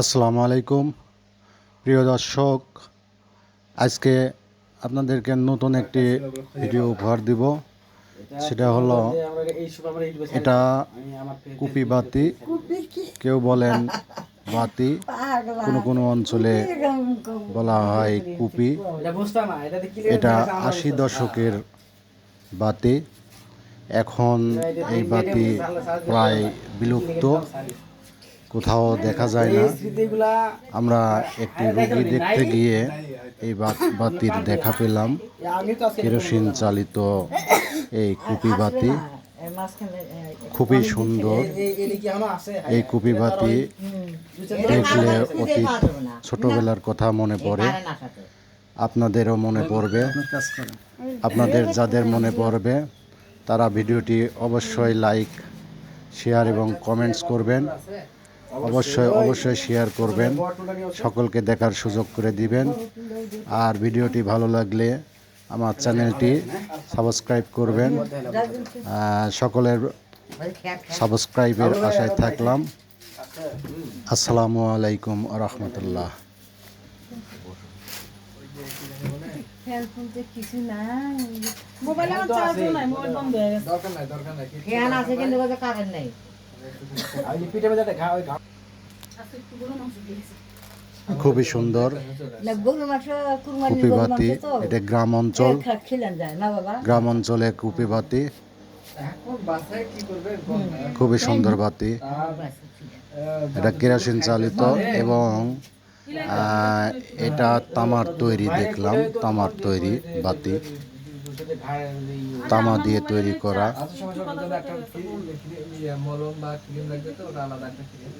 আসসালামু আলাইকুম। প্রিয় দর্শক, আজকে আপনাদেরকে নতুন একটি ভিডিও উপহার দিব। সেটা হলো এটা কুপি বাতি। কেউ বলেন বাতি, কোনো কোনো অঞ্চলে বলা হয় কুপি। এটা আশি দশকের বাতি। এখন এই বাতি প্রায় বিলুপ্ত। কোথাও দেখা যায় না। আমরা একটি রোগী দেখতে গিয়ে এই বাত- বাতির দেখা পেলাম। কেরোসিন চালিত এই কুপি বাতি। খুবই সুন্দর। এই কুপি বাতি দেখলে অতীত ছোটবেলার কথা মনে পড়ে। আপনাদেরও মনে পড়বে। আপনাদের যাদের মনে পড়বে তারা ভিডিওটি অবশ্যই লাইক শেয়ার এবং কমেন্টস করবেন। অবশ্যই অবশ্যই শেয়ার করবেন। সকলকে দেখার সুযোগ করে দিবেন। আর ভিডিওটি ভালো লাগলে আমার চ্যানেলটি সাবস্ক্রাইব করবেন। সকলের সাবস্ক্রাইবের আশায় থাকলাম। আসসালামু আলাইকুম রহমতুল্লাহ হেলফোনতে কিছু নাই মোবাইল আমার চার্জও নাই মোবাইল বন্ধ হয়ে গেছে। দরকার নাই দরকার নাই ফ্যান আছে কিন্তু কারেন্ট নেই। খুবই সুন্দর। না গরু মাংস কুরবানি কুপি গরু বাতি এটা গ্রাম অঞ্চল। গ্রাম অঞ্চলে কুপি বাতি এখন বাসায় কি করবে কোন খুবই সুন্দর বাতি। এটা কেরোসিন চালিত এবং এটা তামার তৈরি দেখলাম, তামার তৈরি বাতি তামা দিয়ে তৈরি করা আচ্ছা ইয়ে, মলম বা ক্রিম লাগবে তো আলাদা একটা ক্রিম